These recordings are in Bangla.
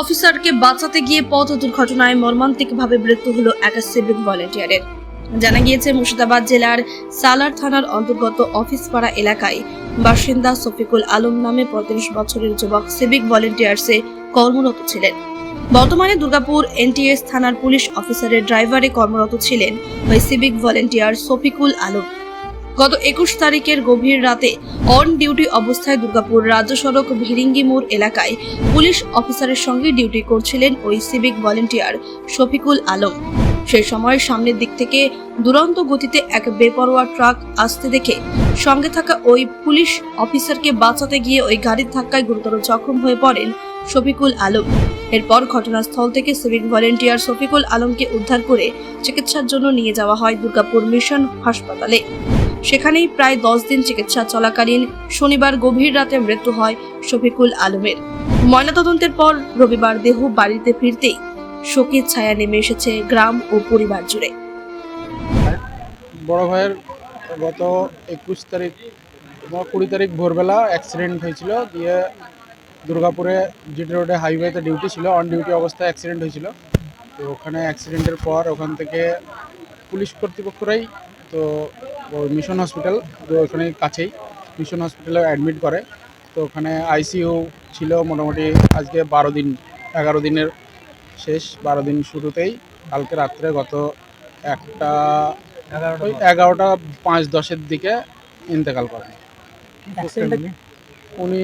অফিসারকে বাঁচাতে গিয়ে পথ দুর্ঘটনায় মর্মান্তিকভাবে মৃত্যু হলো এক সিভিক ভলেন্টিয়ারের। জানা গিয়েছে, মুর্শিদাবাদ জেলার সালার থানার অন্তর্গত অফিসপাড়া এলাকায় বাসিন্দা সফিকুল আলম নামে পঁয়ত্রিশ বছরের যুবক সিভিক ভলেন্টিয়ার্সে কর্মরত ছিলেন। বর্তমানে দুর্গাপুর এনটিএস থানার পুলিশ অফিসারের ড্রাইভারে কর্মরত ছিলেন ওই সিভিক ভলেন্টিয়ার সফিকুল আলম। গত একুশ তারিখের গভীর রাতে অন ডিউটি অবস্থায় দুর্গাপুর রাজ্য সড়ক ভিরিঙ্গি মোড় এলাকায় পুলিশ অফিসারের সঙ্গে ডিউটি করছিলেন ওই সিভিক ভলেন্টিয়ার শফিকুল আলম। সেই সময় সামনের দিক থেকে দুরন্ত গতিতে এক বেপরোয়া ট্রাক আসতে দেখে সঙ্গে থাকা ওই পুলিশ অফিসারকে বাঁচাতে গিয়ে ওই গাড়ির ধাক্কায় গুরুতর জখম হয়ে পড়েন শফিকুল আলম। এরপর ঘটনাস্থল থেকে সিভিক ভলেন্টিয়ার শফিকুল আলমকে উদ্ধার করে চিকিৎসার জন্য নিয়ে যাওয়া হয় দুর্গাপুর মিশন হাসপাতালে। সেখানেই প্রায় দশ দিন চিকিৎসা চলাকালীন শনিবার গভীর রাতে মৃত্যু হয় শফিকুল আলমের। ময়নাতদন্তের পর রবিবার দেহ বাড়িতে ফিরতেই শোকের ছায়া নেমে এসেছে গ্রাম ও পরিবার জুড়ে। বড় ভাইয়ের গত একুশ তারিখ বা কুড়ি তারিখ ভোরবেলা অ্যাক্সিডেন্ট হয়েছিল, দিয়ে দুর্গাপুরে জিটি রোডে হাইওয়েতে ডিউটি ছিল অন ডিউটি অবস্থায় অ্যাক্সিডেন্ট হয়েছিল। তো ওখানে অ্যাক্সিডেন্টের পর ওখান থেকে পুলিশ কর্তৃপক্ষরাই তো মিশন হসপিটাল তো ওখানে কাছেই। মিশন হসপিটালে অ্যাডমিট করে। তো ওখানে আইসিইউ ছিল মোটামুটি আজকে বারো দিন এগারো দিনের শেষ বারো দিন শুরুতেই। কালকে রাত্রে গত একটা ওই এগারোটা পাঁচ দশের দিকে ইন্তেকাল করেন উনি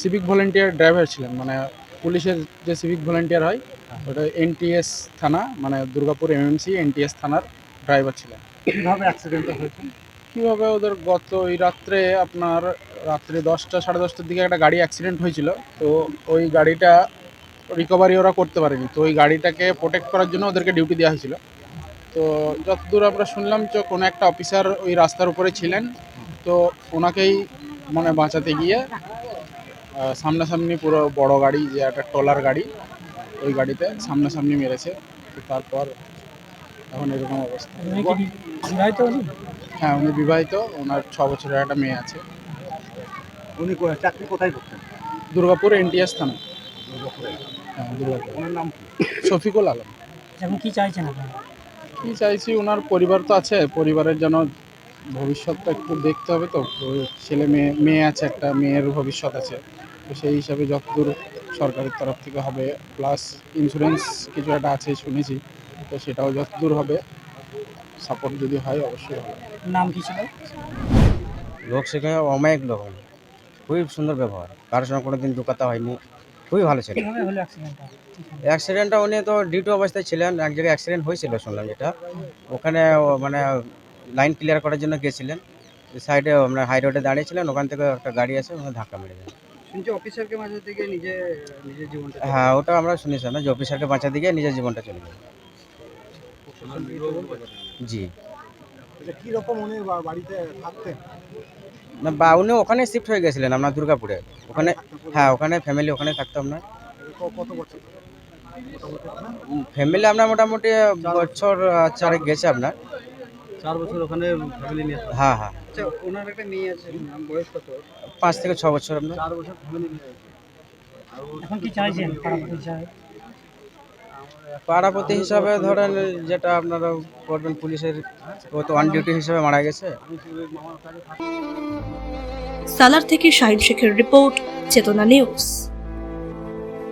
সিভিক ভলেন্টিয়ার ড্রাইভার ছিলেন মানে পুলিশের যে সিভিক ভলেন্টিয়ার হয় ওটা এনটিএস থানা মানে দুর্গাপুর এমএমসি এনটিএস থানার ড্রাইভার ছিলেন। কীভাবে অ্যাক্সিডেন্টটা হয়েছে? কীভাবে ওদের গত ওই রাত্রে আপনার রাত্রে দশটা সাড়ে দশটার দিকে একটা গাড়ি অ্যাক্সিডেন্ট হয়েছিল তো ওই গাড়িটা রিকভারি ওরা করতে পারেনি। তো ওই গাড়িটাকে প্রোটেক্ট করার জন্য ওদেরকে ডিউটি দেওয়া হয়েছিল। তো যতদূর আমরা শুনলাম যে কোনো একটা অফিসার ওই রাস্তার উপরে ছিলেন তো ওনাকেই মানে বাঁচাতে গিয়ে সামনাসামনি পুরো বড় গাড়ি যে একটা ট্রলার গাড়ি ওই গাড়িতে সামনাসামনি মেরেছে। তো তারপর এখন এরকম অবস্থা। উনি কি বিবাহিত উনি হ্যাঁ উনি বিবাহিত ওনার ছ বছরের একটা মেয়ে আছে। উনি চাকরি কোথায় করতেন? দুর্গাপুর এনটিএস থানা হ্যাঁ দুর্গাপুর। ওনার নাম শফিকুল আলম। এখন কি চাইছেন কি চাইছি ওনার পরিবার তো আছে পরিবারের যেন ভবিষ্যৎটা একটু দেখতে হবে তো। ছেলে মেয়ে মেয়ে আছে একটা মেয়ের ভবিষ্যৎ আছে। তো সেই হিসাবে যতদূর সরকারের তরফ থেকে হবে প্লাস ইন্স্যুরেন্স কিছু একটা আছে শুনেছি তো সেটাও যতদূর হবে সাপোর্ট যদি হয় অবশ্যই হবে। নাম কি ছিল? লোক সেখানে অমায়িক লোক হলো খুবই সুন্দর ব্যবহার কারোর সঙ্গে কোনো দিন দোকাতে হয়নি খুবই ভালো ছিল। কীভাবে হলো অ্যাক্সিডেন্টটা অ্যাক্সিডেন্টটা উনি তো ডিউটি অবস্থায় ছিলেন এক জায়গায় অ্যাক্সিডেন্ট হয়েছিল শুনলাম যেটা। ওখানে ও মানে লাইন ক্লিয়ার করার জন্য গেছিলেন সাইডে মানে হাই রোডে দাঁড়িয়েছিলেন ওখান থেকে একটা গাড়ি আছে ওখানে ধাক্কা মেরে দেয় শুনছি অফিসারকে নিজে নিজের জীবনটা হ্যাঁ ওটা আমরা শুনেছিলাম যে অফিসারকে বাঁচা দিকে নিজের জীবনটা চলে যায় জি। কি রকম উনি বা- বাড়িতে থাকতেন? না বা উনি ওখানে শিফট হয়ে গেছিলেন আপনার দুর্গাপুরে। ওখানে হ্যাঁ ওখানে ফ্যামিলি ওখানে থাকতাম না। কত বছর? ফ্যামিলি আপনার মোটামুটি বছর চারেক গেছে আপনার। চার বছর ওখানে ফ্যামিলি নিয়ে হ্যাঁ হ্যাঁ। আচ্ছা ওনার একটা মেয়ে আছে বয়স কত? পাঁচ থেকে ছ বছর আপনার চার বছর ফ্যামিলি নিয়ে এখন কি চাইছেন? পাড়াপতি হিসাবে? পাড়াপতি হিসাবে ধরেন যেটা আপনারা করবেন পুলিশের ও তো অন ডিউটি হিসাবে মারা গেছে। সালার থেকে শাহিন শেখের রিপোর্ট চেতনা নিউজ।